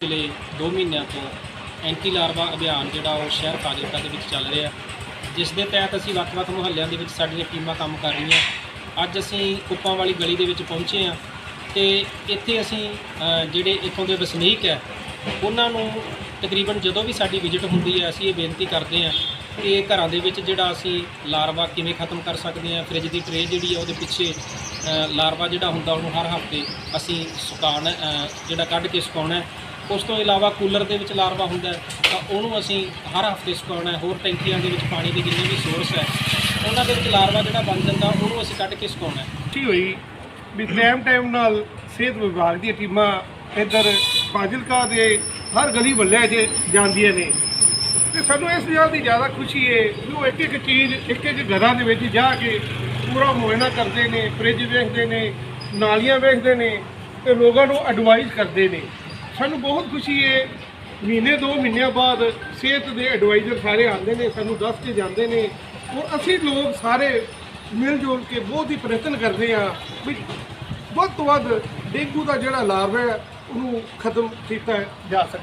ਪਿਛਲੇ 2 ਮਹੀਨਿਆਂ ਤੋਂ ਐਂਟੀ ਲਾਰਵਾ ਅਭਿਆਨ ਜਿਹੜਾ ਉਹ ਸ਼ਹਿਰ ਫਾਜ਼ਿਲਕਾ ਦੇ ਵਿੱਚ ਚੱਲ ਰਿਹਾ। ਜਿਸ ਦੇ ਤਹਿਤ ਅਸੀਂ ਵੱਖ-ਵੱਖ ਮੁਹੱਲਿਆਂ ਦੇ ਵਿੱਚ ਸਾਡੀਆਂ ਟੀਮਾਂ ਕੰਮ ਕਰ ਰਹੀਆਂ। ਅੱਜ ਅਸੀਂ ਕੁੱਪਾਂ ਵਾਲੀ ਗਲੀ ਦੇ ਵਿੱਚ ਪਹੁੰਚੇ ਹਾਂ ਤੇ ਇੱਥੇ ਅਸੀਂ ਜਿਹੜੇ ਇੱਥੋਂ ਦੇ ਵਸਨੀਕ ਹੈ, ਉਹਨਾਂ ਨੂੰ ਤਕਰੀਬਨ ਜਦੋਂ ਵੀ ਸਾਡੀ ਵਿਜ਼ਿਟ ਹੁੰਦੀ ਹੈ, ਅਸੀਂ ਇਹ ਬੇਨਤੀ ਕਰਦੇ ਹਾਂ ਕਿ ਘਰਾਂ ਦੇ ਵਿੱਚ ਜਿਹੜਾ ਅਸੀਂ ਲਾਰਵਾ ਕਿਵੇਂ ਖਤਮ ਕਰ ਸਕਦੇ ਹਾਂ, ਫ੍ਰਿਜ ਦੀ ਟਰੇ ਜਿਹੜੀ ਹੈ ਉਹਦੇ ਪਿੱਛੇ ਲਾਰਵਾ ਜਿਹੜਾ ਹੁੰਦਾ ਉਹਨੂੰ ਹਰ ਹਫ਼ਤੇ ਅਸੀਂ ਸੁਕਾਉਣਾ ਜਿਹੜਾ ਕੱਢ ਕੇ ਸੁਕਾਉਣਾ ਉਸ ਤੋਂ ਇਲਾਵਾ ਕੂਲਰ ਦੇ ਵਿੱਚ ਲਾਰਵਾ ਹੁੰਦਾ ਤਾਂ ਉਹਨੂੰ ਅਸੀਂ ਹਰ ਹਫ਼ਤੇ ਸੁਕਾਉਣਾ ਹੈ। ਹੋਰ ਟੈਂਕੀਆਂ ਦੇ ਵਿੱਚ ਪਾਣੀ ਦੇ ਜਿੰਨੇ ਵੀ ਸੋਰਸ ਹੈ, ਉਹਨਾਂ ਦੇ ਵਿੱਚ ਲਾਰਵਾ ਜਿਹੜਾ ਬਣ ਜਾਂਦਾ, ਉਹਨੂੰ ਅਸੀਂ ਕੱਢ ਕੇ ਸੁਕਾਉਣਾ ਹੈ। ਕੀ ਹੋਈ, ਵੀ ਟਾਈਮ ਟਾਈਮ ਨਾਲ ਸਿਹਤ ਵਿਭਾਗ ਦੀਆਂ ਟੀਮਾਂ ਇੱਧਰ ਫਾਜ਼ਿਲਕਾ ਦੇ ਹਰ ਗਲੀ ਮਹੱਲੇ 'ਚ ਜਾਂਦੀਆਂ ਨੇ ਤੇ ਸਾਨੂੰ ਇਸ ਗੱਲ ਦੀ ਜ਼ਿਆਦਾ ਖੁਸ਼ੀ ਹੈ ਕਿ ਉਹ ਇੱਕ ਇੱਕ ਚੀਜ਼ ਇੱਕ ਇੱਕ ਘਰਾਂ ਦੇ ਵਿੱਚ ਜਾ ਕੇ ਪੂਰਾ ਮੁਆਇਨਾ ਕਰਦੇ ਨੇ ਫ੍ਰਿਜ ਵੇਖਦੇ ਨੇ, ਨਾਲੀਆਂ ਵੇਖਦੇ ਨੇ ਤੇ ਲੋਕਾਂ ਨੂੰ ਐਡਵਾਈਸ ਕਰਦੇ ਨੇ ਸਾਨੂੰ ਬਹੁਤ ਖੁਸ਼ੀ ਹੈ ਮਹੀਨੇ ਦੋ ਮਹੀਨਿਆਂ ਬਾਅਦ ਸਿਹਤ ਦੇ ਐਡਵਾਈਜ਼ਰ ਸਾਰੇ ਆਉਂਦੇ ਨੇ, ਸਾਨੂੰ ਦੱਸ ਕੇ ਜਾਂਦੇ ਨੇ। ਔਰ ਅਸੀਂ ਲੋਕ ਸਾਰੇ ਮਿਲ ਜੁਲ ਕੇ ਬਹੁਤ ਹੀ ਪ੍ਰਯਤਨ ਕਰਦੇ ਆ ਵੀ ਵੱਧ ਤੋਂ ਵੱਧ ਡੇਂਗੂ ਦਾ ਜਿਹੜਾ ਲਾਰਵਾ ਹੈ, ਉਹਨੂੰ ਖਤਮ ਕੀਤਾ ਜਾ ਸਕਦਾ।